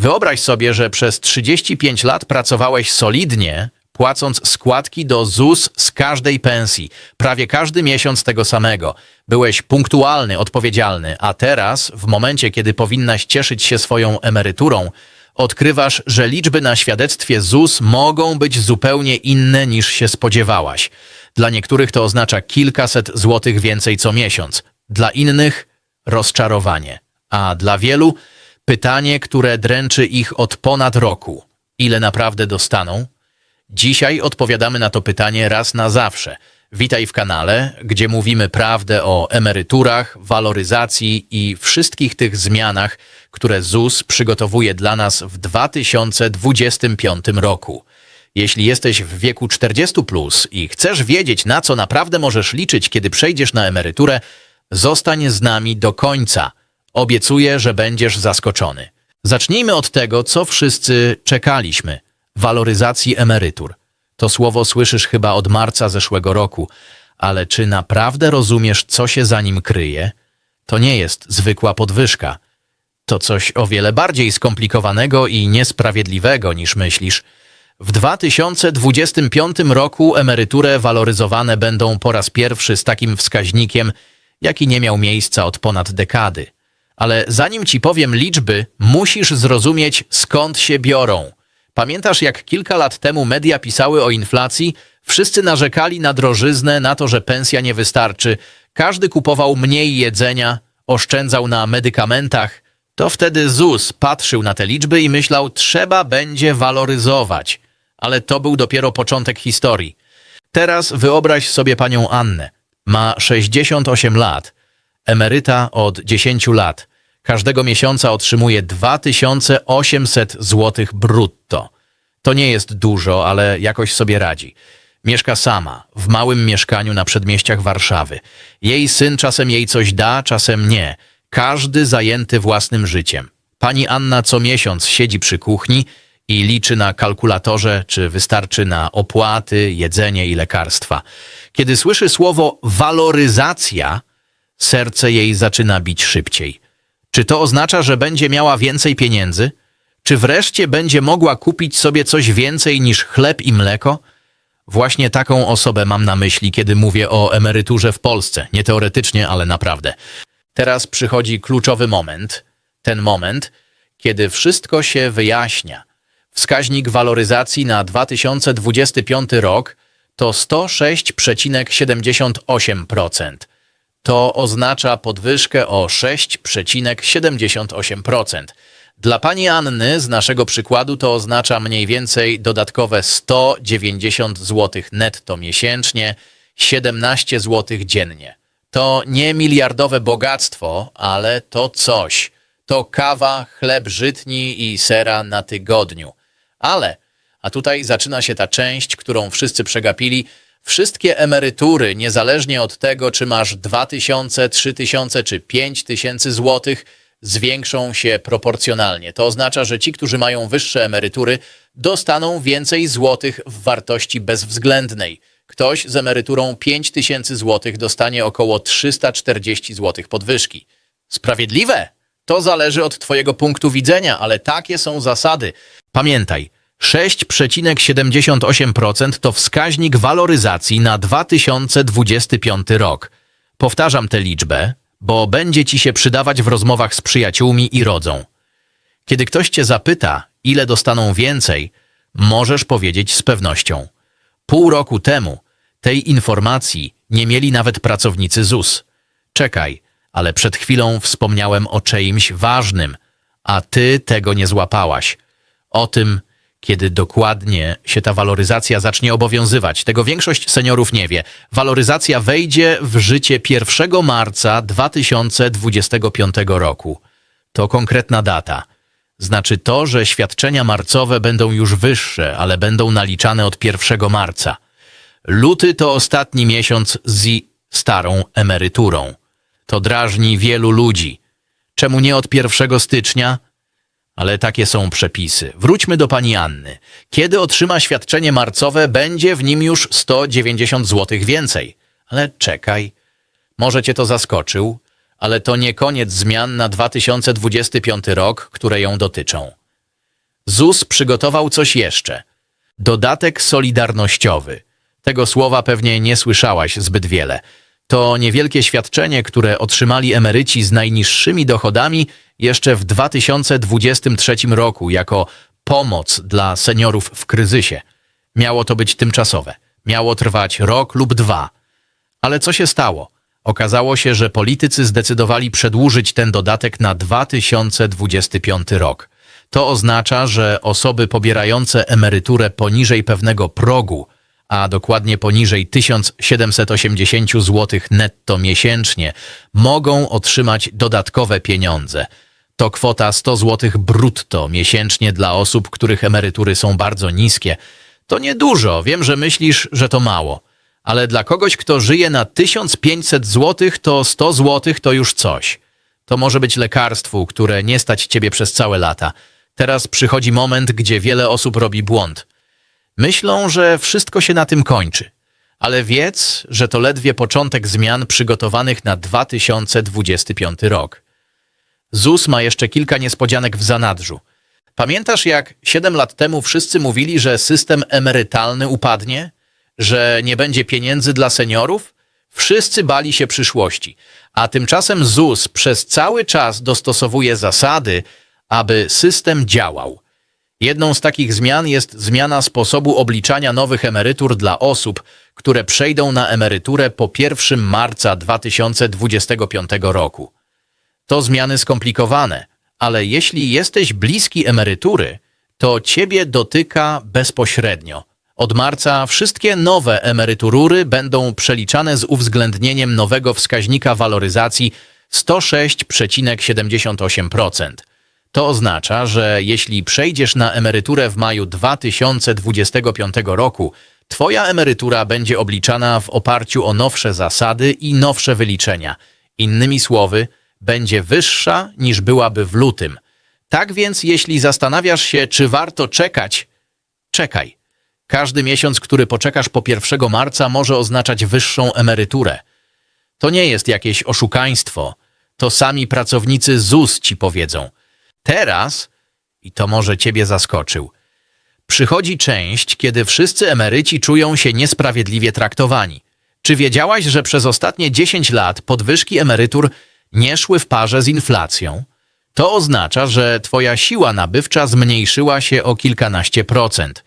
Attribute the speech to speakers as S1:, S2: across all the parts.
S1: Wyobraź sobie, że przez 35 lat pracowałeś solidnie, płacąc składki do ZUS z każdej pensji, prawie każdy miesiąc tego samego. Byłeś punktualny, odpowiedzialny, a teraz, w momencie, kiedy powinnaś cieszyć się swoją emeryturą, odkrywasz, że liczby na świadectwie ZUS mogą być zupełnie inne niż się spodziewałaś. Dla niektórych to oznacza kilkaset złotych więcej co miesiąc, dla innych rozczarowanie, a dla wielu pytanie, które dręczy ich od ponad roku. Ile naprawdę dostaną? Dzisiaj odpowiadamy na to pytanie raz na zawsze. Witaj w kanale, gdzie mówimy prawdę o emeryturach, waloryzacji i wszystkich tych zmianach, które ZUS przygotowuje dla nas w 2025 roku. Jeśli jesteś w wieku 40 plus i chcesz wiedzieć, na co naprawdę możesz liczyć, kiedy przejdziesz na emeryturę, zostań z nami do końca. Obiecuję, że będziesz zaskoczony. Zacznijmy od tego, co wszyscy czekaliśmy waloryzacji emerytur. To słowo słyszysz chyba od marca zeszłego roku, ale czy naprawdę rozumiesz, co się za nim kryje? To nie jest zwykła podwyżka. To coś o wiele bardziej skomplikowanego i niesprawiedliwego niż myślisz. W 2025 roku emerytury waloryzowane będą po raz pierwszy z takim wskaźnikiem, jaki nie miał miejsca od ponad dekady. Ale zanim ci powiem liczby, musisz zrozumieć skąd się biorą. Pamiętasz, jak kilka lat temu media pisały o inflacji? Wszyscy narzekali na drożyznę, na to, że pensja nie wystarczy. Każdy kupował mniej jedzenia, oszczędzał na medykamentach. To wtedy ZUS patrzył na te liczby i myślał, trzeba będzie waloryzować. Ale to był dopiero początek historii. Teraz wyobraź sobie panią Annę. Ma 68 lat, emeryta od 10 lat. Każdego miesiąca otrzymuje 2800 zł brutto. To nie jest dużo, ale jakoś sobie radzi. Mieszka sama, w małym mieszkaniu na przedmieściach Warszawy. Jej syn czasem jej coś da, czasem nie. Każdy zajęty własnym życiem. Pani Anna co miesiąc siedzi przy kuchni i liczy na kalkulatorze, czy wystarczy na opłaty, jedzenie i lekarstwa. Kiedy słyszy słowo waloryzacja, serce jej zaczyna bić szybciej. Czy to oznacza, że będzie miała więcej pieniędzy? Czy wreszcie będzie mogła kupić sobie coś więcej niż chleb i mleko? Właśnie taką osobę mam na myśli, kiedy mówię o emeryturze w Polsce. Nie teoretycznie, ale naprawdę. Teraz przychodzi kluczowy moment. Ten moment, kiedy wszystko się wyjaśnia. Wskaźnik waloryzacji na 2025 rok to 106,78%. To oznacza podwyżkę o 6,78%. Dla pani Anny z naszego przykładu to oznacza mniej więcej dodatkowe 190 zł netto miesięcznie, 17 zł dziennie. To nie miliardowe bogactwo, ale to coś. To kawa, chleb żytni i sera na tygodniu. Ale, a tutaj zaczyna się ta część, którą wszyscy przegapili, wszystkie emerytury, niezależnie od tego, czy masz 2000, 3000 czy 5000 złotych, zwiększą się proporcjonalnie. To oznacza, że ci, którzy mają wyższe emerytury, dostaną więcej złotych w wartości bezwzględnej. Ktoś z emeryturą 5000 złotych dostanie około 340 złotych podwyżki. Sprawiedliwe? To zależy od Twojego punktu widzenia, ale takie są zasady. Pamiętaj, 6,78% to wskaźnik waloryzacji na 2025 rok. Powtarzam tę liczbę, bo będzie Ci się przydawać w rozmowach z przyjaciółmi i rodzą. Kiedy ktoś Cię zapyta, ile dostaną więcej, możesz powiedzieć z pewnością. Pół roku temu tej informacji nie mieli nawet pracownicy ZUS. Czekaj, ale przed chwilą wspomniałem o czymś ważnym, a Ty tego nie złapałaś. O tym, kiedy dokładnie się ta waloryzacja zacznie obowiązywać. Tego większość seniorów nie wie. Waloryzacja wejdzie w życie 1 marca 2025 roku. To konkretna data. Znaczy to, że świadczenia marcowe będą już wyższe, ale będą naliczane od 1 marca. Luty to ostatni miesiąc z starą emeryturą. To drażni wielu ludzi. Czemu nie od 1 stycznia? Ale takie są przepisy. Wróćmy do pani Anny. Kiedy otrzyma świadczenie marcowe, będzie w nim już 190 zł więcej. Ale czekaj. Może cię to zaskoczył, ale to nie koniec zmian na 2025 rok, które ją dotyczą. ZUS przygotował coś jeszcze. Dodatek solidarnościowy. Tego słowa pewnie nie słyszałaś zbyt wiele. To niewielkie świadczenie, które otrzymali emeryci z najniższymi dochodami jeszcze w 2023 roku jako pomoc dla seniorów w kryzysie. Miało to być tymczasowe. Miało trwać rok lub dwa. Ale co się stało? Okazało się, że politycy zdecydowali przedłużyć ten dodatek na 2025 rok. To oznacza, że osoby pobierające emeryturę poniżej pewnego progu, a dokładnie poniżej 1780 zł netto miesięcznie, mogą otrzymać dodatkowe pieniądze. To kwota 100 zł brutto miesięcznie dla osób, których emerytury są bardzo niskie. To niedużo, wiem, że myślisz, że to mało. Ale dla kogoś, kto żyje na 1500 zł, to 100 zł to już coś. To może być lekarstwu, które nie stać ciebie przez całe lata. Teraz przychodzi moment, gdzie wiele osób robi błąd. Myślą, że wszystko się na tym kończy. Ale wiedz, że to ledwie początek zmian przygotowanych na 2025 rok. ZUS ma jeszcze kilka niespodzianek w zanadrzu. Pamiętasz, jak 7 lat temu wszyscy mówili, że system emerytalny upadnie? Że nie będzie pieniędzy dla seniorów? Wszyscy bali się przyszłości, a tymczasem ZUS przez cały czas dostosowuje zasady, aby system działał. Jedną z takich zmian jest zmiana sposobu obliczania nowych emerytur dla osób, które przejdą na emeryturę po 1 marca 2025 roku. To zmiany skomplikowane, ale jeśli jesteś bliski emerytury, to ciebie dotyka bezpośrednio. Od marca wszystkie nowe emeryturury będą przeliczane z uwzględnieniem nowego wskaźnika waloryzacji 106,78%. To oznacza, że jeśli przejdziesz na emeryturę w maju 2025 roku, Twoja emerytura będzie obliczana w oparciu o nowsze zasady i nowsze wyliczenia. Innymi słowy, będzie wyższa niż byłaby w lutym. Tak więc, jeśli zastanawiasz się, czy warto czekać, czekaj. Każdy miesiąc, który poczekasz po 1 marca, może oznaczać wyższą emeryturę. To nie jest jakieś oszukaństwo. To sami pracownicy ZUS ci powiedzą. Teraz, i to może ciebie zaskoczył, przychodzi część, kiedy wszyscy emeryci czują się niesprawiedliwie traktowani. Czy wiedziałaś, że przez ostatnie 10 lat podwyżki emerytur nie szły w parze z inflacją? To oznacza, że twoja siła nabywcza zmniejszyła się o kilkanaście procent.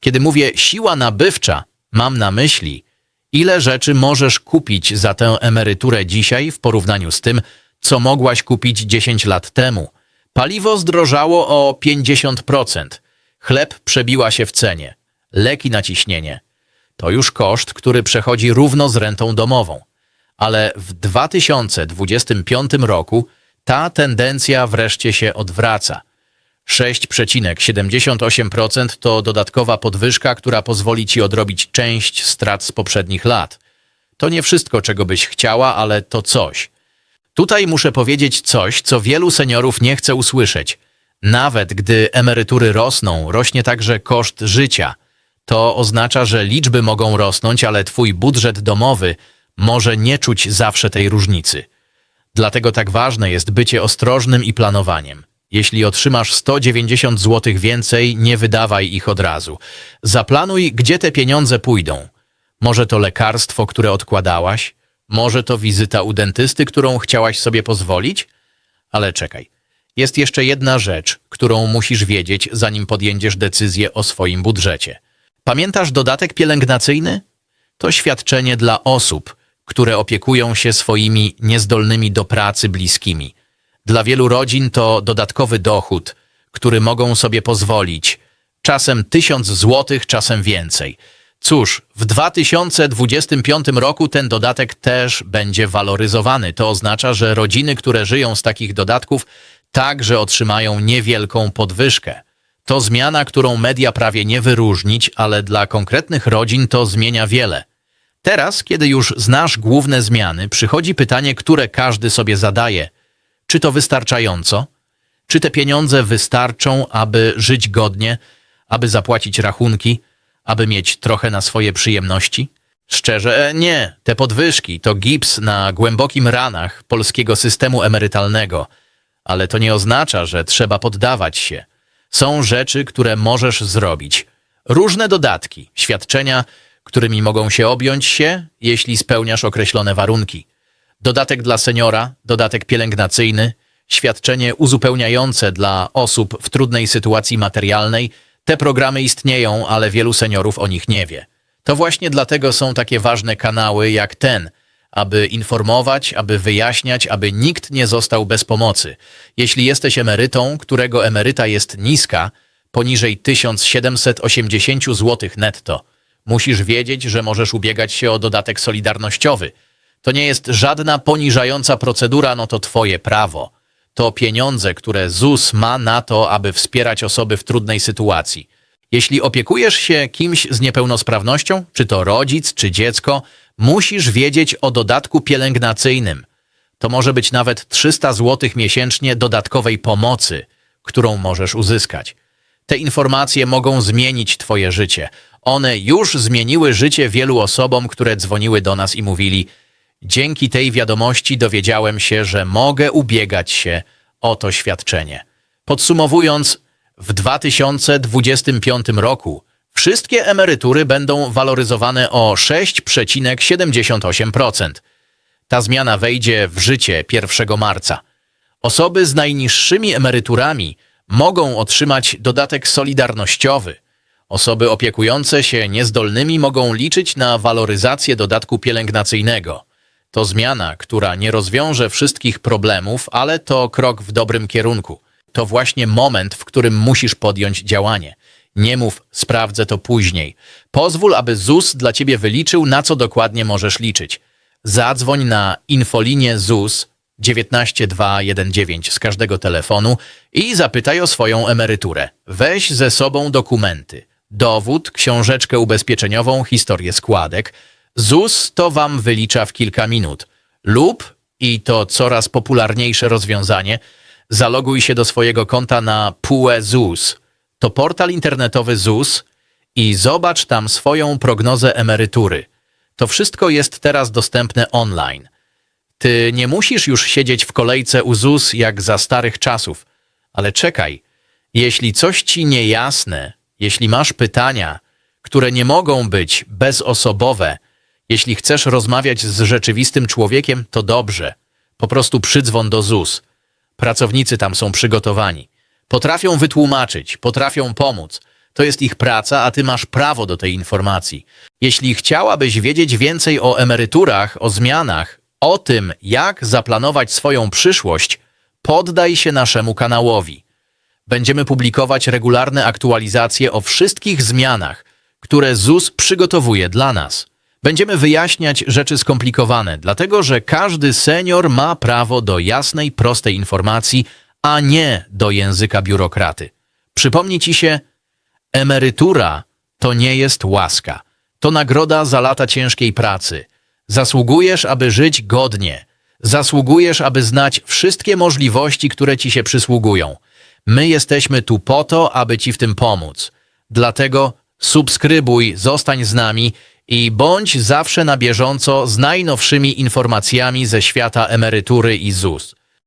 S1: Kiedy mówię siła nabywcza, mam na myśli, ile rzeczy możesz kupić za tę emeryturę dzisiaj w porównaniu z tym, co mogłaś kupić 10 lat temu. Paliwo zdrożało o 50%, chleb przebiła się w cenie, leki na ciśnienie. To już koszt, który przechodzi równo z rentą domową. Ale w 2025 roku ta tendencja wreszcie się odwraca. 6,78% to dodatkowa podwyżka, która pozwoli ci odrobić część strat z poprzednich lat. To nie wszystko, czego byś chciała, ale to coś. Tutaj muszę powiedzieć coś, co wielu seniorów nie chce usłyszeć. Nawet gdy emerytury rosną, rośnie także koszt życia. To oznacza, że liczby mogą rosnąć, ale twój budżet domowy może nie czuć zawsze tej różnicy. Dlatego tak ważne jest bycie ostrożnym i planowaniem. Jeśli otrzymasz 190 zł więcej, nie wydawaj ich od razu. Zaplanuj, gdzie te pieniądze pójdą. Może to lekarstwo, które odkładałaś? Może to wizyta u dentysty, którą chciałaś sobie pozwolić? Ale czekaj. Jest jeszcze jedna rzecz, którą musisz wiedzieć, zanim podjędziesz decyzję o swoim budżecie. Pamiętasz dodatek pielęgnacyjny? To świadczenie dla osób, które opiekują się swoimi niezdolnymi do pracy bliskimi. Dla wielu rodzin to dodatkowy dochód, który mogą sobie pozwolić. Czasem tysiąc złotych, czasem więcej. Cóż, w 2025 roku ten dodatek też będzie waloryzowany. To oznacza, że rodziny, które żyją z takich dodatków, także otrzymają niewielką podwyżkę. To zmiana, którą media prawie nie wyróżnić, ale dla konkretnych rodzin to zmienia wiele. Teraz, kiedy już znasz główne zmiany, przychodzi pytanie, które każdy sobie zadaje. Czy to wystarczająco? Czy te pieniądze wystarczą, aby żyć godnie, aby zapłacić rachunki, aby mieć trochę na swoje przyjemności? Szczerze, e, nie. Te podwyżki to gips na głębokim ranach polskiego systemu emerytalnego. Ale to nie oznacza, że trzeba poddawać się. Są rzeczy, które możesz zrobić. Różne dodatki, świadczenia, którymi mogą się objąć się, jeśli spełniasz określone warunki. Dodatek dla seniora, dodatek pielęgnacyjny, świadczenie uzupełniające dla osób w trudnej sytuacji materialnej. Te programy istnieją, ale wielu seniorów o nich nie wie. To właśnie dlatego są takie ważne kanały jak ten, aby informować, aby wyjaśniać, aby nikt nie został bez pomocy. Jeśli jesteś emerytą, którego emeryta jest niska, poniżej 1780 zł netto, musisz wiedzieć, że możesz ubiegać się o dodatek solidarnościowy. To nie jest żadna poniżająca procedura, no to twoje prawo. To pieniądze, które ZUS ma na to, aby wspierać osoby w trudnej sytuacji. Jeśli opiekujesz się kimś z niepełnosprawnością, czy to rodzic, czy dziecko, musisz wiedzieć o dodatku pielęgnacyjnym. To może być nawet 300 zł miesięcznie dodatkowej pomocy, którą możesz uzyskać. Te informacje mogą zmienić Twoje życie. One już zmieniły życie wielu osobom, które dzwoniły do nas i mówili: Dzięki tej wiadomości dowiedziałem się, że mogę ubiegać się o to świadczenie. Podsumowując, w 2025 roku wszystkie emerytury będą waloryzowane o 6,78%. Ta zmiana wejdzie w życie 1 marca. Osoby z najniższymi emeryturami mogą otrzymać dodatek solidarnościowy. Osoby opiekujące się niezdolnymi mogą liczyć na waloryzację dodatku pielęgnacyjnego. To zmiana, która nie rozwiąże wszystkich problemów, ale to krok w dobrym kierunku. To właśnie moment, w którym musisz podjąć działanie. Nie mów, sprawdzę to później. Pozwól, aby ZUS dla ciebie wyliczył, na co dokładnie możesz liczyć. Zadzwoń na infolinię ZUS 19219 z każdego telefonu i zapytaj o swoją emeryturę. Weź ze sobą dokumenty, dowód, książeczkę ubezpieczeniową, historię składek. ZUS to wam wylicza w kilka minut. Lub, i to coraz popularniejsze rozwiązanie, zaloguj się do swojego konta na PUE ZUS. To portal internetowy ZUS i zobacz tam swoją prognozę emerytury. To wszystko jest teraz dostępne online. Ty nie musisz już siedzieć w kolejce u ZUS jak za starych czasów. Ale czekaj, jeśli coś ci niejasne, jeśli masz pytania, które nie mogą być bezosobowe, jeśli chcesz rozmawiać z rzeczywistym człowiekiem, to dobrze. Po prostu przydzwon do ZUS. Pracownicy tam są przygotowani. Potrafią wytłumaczyć, potrafią pomóc. To jest ich praca, a ty masz prawo do tej informacji. Jeśli chciałabyś wiedzieć więcej o emeryturach, o zmianach, o tym, jak zaplanować swoją przyszłość, poddaj się naszemu kanałowi. Będziemy publikować regularne aktualizacje o wszystkich zmianach, które ZUS przygotowuje dla nas. Będziemy wyjaśniać rzeczy skomplikowane, dlatego że każdy senior ma prawo do jasnej, prostej informacji, a nie do języka biurokraty. Przypomni ci się, emerytura to nie jest łaska. To nagroda za lata ciężkiej pracy. Zasługujesz, aby żyć godnie. Zasługujesz, aby znać wszystkie możliwości, które ci się przysługują. My jesteśmy tu po to, aby ci w tym pomóc. Dlatego subskrybuj, zostań z nami i bądź zawsze na bieżąco z najnowszymi informacjami ze świata emerytury i ZUS.